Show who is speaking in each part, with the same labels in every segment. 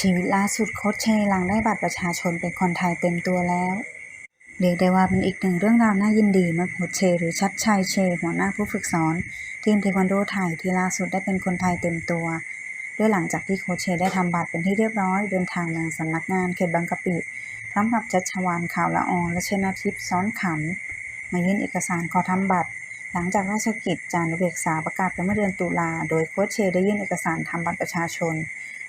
Speaker 1: ชีวิตล่าสุดโค้ชเชหลังได้บัตรประชาชนเป็นคนไทยเต็มตัวแล้วเรียกได้ว่าเป็นอีกหนึ่งเรื่องราวน่ายินดีเมื่อโค้ชเช หรือชัดชัยเช หัวหน้าผู้ฝึกสอน ทีมเทควันโดไทยที่ล่าสุดได้เป็นคนไทยเต็มตัวด้วยหลังจากที่โค้ชเชได้ทำบัตรเป็นที่เรียบร้อย เดินทางยังสำนักงานเขตบางกะปิพร้อมกับจัชวานข่าวละอองและเชนาทิพย์ซ้อนขำมายื่นเอกสารขอทำบัตร หลังจากราชกิจจานุเบกษาประกาศไปเมื่อเดือนตุลาโดยโค้ชเชได้ยื่นเอกสารทำบัตรประชาชน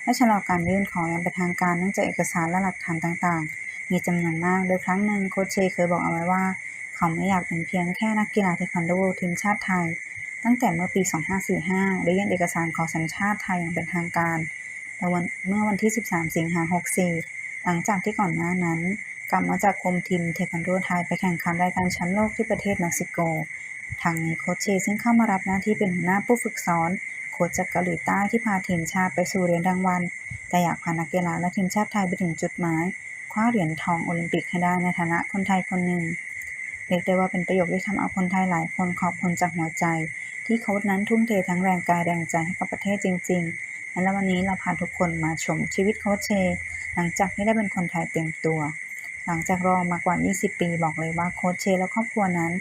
Speaker 1: และชะลอการยื่นขออย่างเป็นทางการเนื่องจากเอกสารและหลักฐานต่างๆ มีจำนวนมาก โดยครั้งหนึ่งโคชเชเคยบอกเอาไว้ว่า เขาไม่อยากเป็นเพียงแค่นักกีฬาเทควันโดทีมชาติไทย ตั้งแต่เมื่อปี 2545 ได้ยื่นเอกสารขอสัญชาติไทยอย่างเป็นทางการแต่วันเมื่อวันที่ 13 สิงหาคม64 หลังจากที่ก่อนหน้านั้น กลับมาจากคุมทีมเทควันโดไทยไปแข่งขันรายการแชมป์โลกที่ประเทศเม็กซิโกทางนี้โคชเชซึ่งเข้ามารับหน้าที่เป็นหัวหน้าผู้ฝึกสอน โค้ชจากเกาหลีใต้ที่พาทีมชาติไปสู่เหรียญรางวัล แต่อยากพานักกีฬาและทีมชาติไทยไปถึงจุดหมาย คว้าเหรียญทองโอลิมปิกให้ได้ในฐานะคนไทยคนหนึ่งเรียกได้ว่าเป็นประโยคที่ทำเอาคนไทยหลายคนขอบคุณจากหัวใจ ที่โค้ชนั้นทุ่มเททั้งแรงกายแรงใจให้กับประเทศจริง ๆ และวันนี้เราพาทุกคนมาชมชีวิตโค้ชเช หลังจากที่ได้เป็นคนไทยเต็มตัว หลังจากรอมากว่า 20 ปีบอกเลยว่าโค้ชเช และครอบครัวนั้น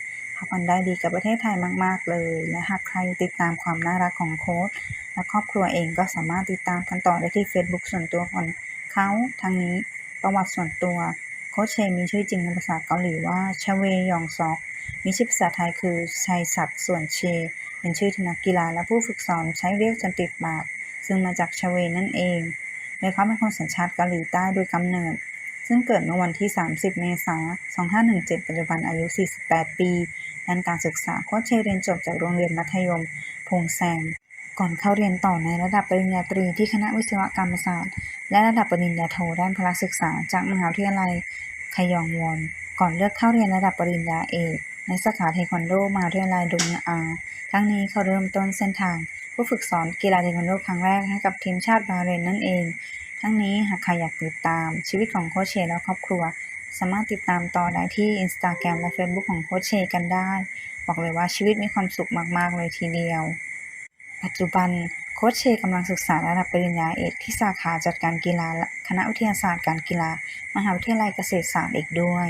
Speaker 1: ทำมันได้ดีกับประเทศไทยมาก ๆ เลยและหากใครติดตามความน่ารักของโค้ชและครอบครัวเองก็สามารถติดตามกันต่อได้ที่ Facebook ส่วนตัวของเขาทั้งนี้ประวัติส่วนตัวโค้ชเชมีชื่อจริงในภาษาเกาหลีว่าชเวยองซอก มีชื่อภาษาไทยคือชัยศักดิ์ส่วนเช เป็นชื่อที่นักกีฬาและผู้ฝึกสอนใช้เรียกจนติดปาก ซึ่งมาจากชเวนั่นเองโดยเขาเป็นคนสัญชาติเกาหลีใต้โดยกำเนิด ซึ่งเกิดเมื่อวันที่ 30 เมษายน 2517 ปัจจุบันอายุ 48 ปี ด้านการศึกษาโคชเชเรียนจบจากโรงเรียนมัธยม พงแซงก่อนเข้าเรียนต่อในระดับปริญญาตรีที่คณะวิศวกรรมศาสตร์ และระดับปริญญาโทด้านพละศึกษาจากมหาวิทยาลัยคยองวอนก่อนเลือกเข้าเรียนระดับปริญญาเอกในสาขาเทควันโดมหาวิทยาลัยดุงอา ทั้งนี้เขาเริ่มต้นเส้นทาง ผู้ฝึกสอนกีฬาเทควันโดครั้งแรกให้กับทีมชาติบาเรนนั่นเอง ทั้งนี้หากใครอยากติดตามชีวิตของโคชเชและครอบครัว สามารถติดตามต่อได้ที่ Instagram และ Facebook ของโคชเชกันได้ บอกเลยว่าชีวิตมีความสุขมาก ๆ เลยทีเดียว ปัจจุบันโค้ชเชกำลังศึกษาระดับปริญญาเอกที่สาขาจัดการกีฬาคณะวิทยาศาสตร์การกีฬา มหาวิทยาลัยเกษตรศาสตร์อีกด้วย